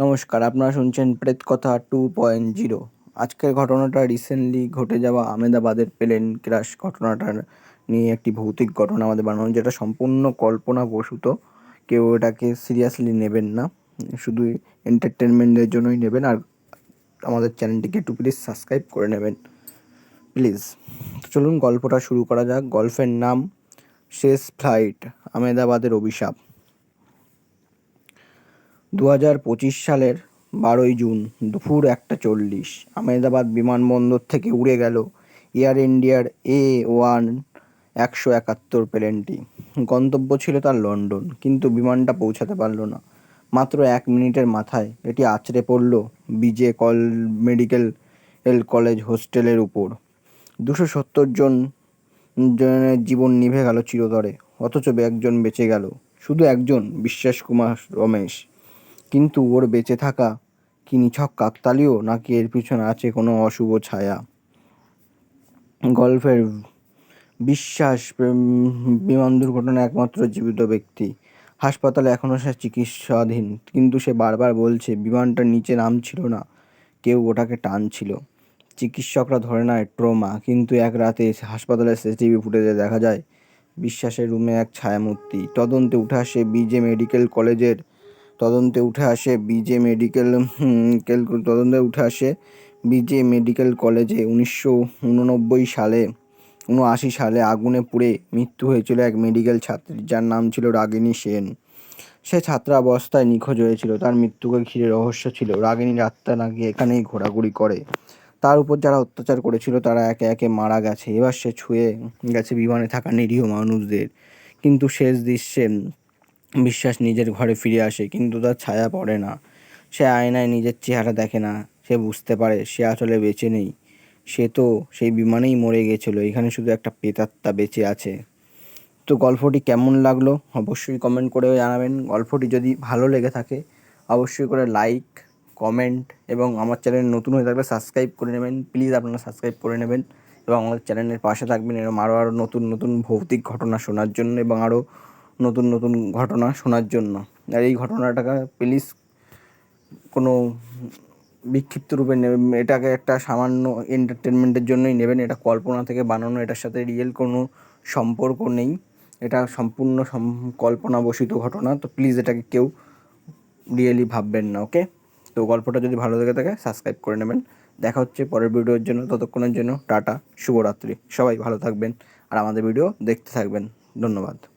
নমস্কার, আপনারা শুনছেন প্রেত কথা টু পয়েন্ট জিরো আজকের ঘটনাটা রিসেন্টলি ঘটে যাওয়া আমেদাবাদের প্লেন ক্রাশ ঘটনাটা নিয়ে একটি ভৌতিক ঘটনা আমাদের বানানো, যেটা সম্পূর্ণ কল্পনা বসুত কেউ এটাকে সিরিয়াসলি নেবেন না, শুধু এন্টারটেনমেন্টের জন্যই নেবেন, আর আমাদের চ্যানেলটিকে একটু প্লিজ সাবস্ক্রাইব করে নেবেন প্লিজ চলুন গল্পটা শুরু করা যাক। গল্পের নাম, শেষ ফ্লাইট আমেদাবাদের অভিশাপ। দু হাজার পঁচিশ সালের বারোই জুন দুপুর একটা চল্লিশ আহমেদাবাদ বিমানবন্দর থেকে উড়ে গেল এয়ার ইন্ডিয়ার এ ওয়ান একশো একাত্তর প্লেনটি। গন্তব্য ছিল তার লন্ডন, কিন্তু বিমানটা পৌঁছাতে পারল না। মাত্র এক মিনিটের মাথায় এটি আছড়ে পড়ল বিজে কল মেডিকেল এল কলেজ হোস্টেলের উপর। দুশো সত্তর জন জনের জীবন নিভে গেল চিরতরে, অথচ একজন বেঁচে গেল। শুধু একজন, বিশ্বাস কুমার রমেশ। কিন্তু ওর বেঁচে থাকা কি নিছক কাকতালীয় নাকি এর পিছনে আছে কোনো অশুভ ছায়া? গল্পের বিশ্বাস বিমান দুর্ঘটনায় একমাত্র জীবিত ব্যক্তি। হাসপাতালে এখনও সে চিকিৎসাধীন, কিন্তু সে বারবার বলছে, বিমানটার নিচে নামছিল না, কেউ ওটাকে টানছিল। চিকিৎসকরা ধরে নেয়, ট্রোমা, কিন্তু এক রাতে হাসপাতালের সিসিটিভি ফুটেজে দেখা যায়, বিশ্বাসের রুমে এক ছায়ামূর্তি। তদন্তে উঠে আসে বিজে মেডিকেল কলেজের তদন্তে উঠে আসে বিজে মেডিকেল তদন্তে উঠে আসে বিজে মেডিকেল কলেজে উনিশশো উননব্বই সালে, উনআশি সালে আগুনে পুড়ে মৃত্যু হয়েছিল এক মেডিকেল ছাত্রী, যার নাম ছিল রাগিনী সেন। সে ছাত্রাবস্থায় নিখোঁজ হয়েছিল, তার মৃত্যুকে ঘিরে রহস্য ছিল। রাগিনীর আত্মা নাকি এখানেই ঘোরাঘুরি করে। তার উপর যারা অত্যাচার করেছিল, তারা একে একে মারা গেছে। এবার সে ছুঁয়ে গেছে বিমানে থাকা নিরীহ মানুষদের। কিন্তু শেষ দৃশ্যে বিশ্বাস নিজের ঘরে ফিরে আসে, কিন্তু তার ছায়া পড়ে না। সে আয়নায় নিজের চেহারা দেখে না, সে বুঝতে পারে সে আসলে বেঁচে নেই। সে তো সেই বিমানেই মরে গেছিল, এখানে শুধু একটা পেতাত্তা বেঁচে আছে। তো গল্পটি কেমন লাগল অবশ্যই কমেন্ট করে জানাবেন। গল্পটি যদি ভালো লেগে থাকে, অবশ্যই করে লাইক কমেন্ট এবং আমার চ্যানেল নতুন হয়ে থাকলে সাবস্ক্রাইব করে নেবেন। প্লিজ আপনারা সাবস্ক্রাইব করে নেবেন এবং আমাদের চ্যানেলের পাশে থাকবেন, এরকম আরও আরও নতুন নতুন ভৌতিক ঘটনা শোনার জন্য এবং আরও নতুন নতুন ঘটনা শোনার জন্য। আর এই ঘটনাটাকে প্লিজ কোনো বিক্ষিপ্ত রূপে নেবেন এটাকে একটা সামান্য এন্টারটেনমেন্টের জন্যই নেবেন। এটা কল্পনা থেকে বানানো, এটার সাথে রিয়েল কোনো সম্পর্ক নেই। এটা সম্পূর্ণ কল্পনাবশিত ঘটনা, তো প্লিজ এটাকে কেউ রিয়েলি ভাববেন না ওকে তো গল্পটা যদি ভালো লেগে থাকে সাবস্ক্রাইব করে নেবেন। দেখা হচ্ছে পরের ভিডিওর জন্য, ততক্ষণের জন্য টাটা, শুভরাত্রি। সবাই ভালো থাকবেন, আর আমাদের ভিডিও দেখতে থাকবেন। ধন্যবাদ।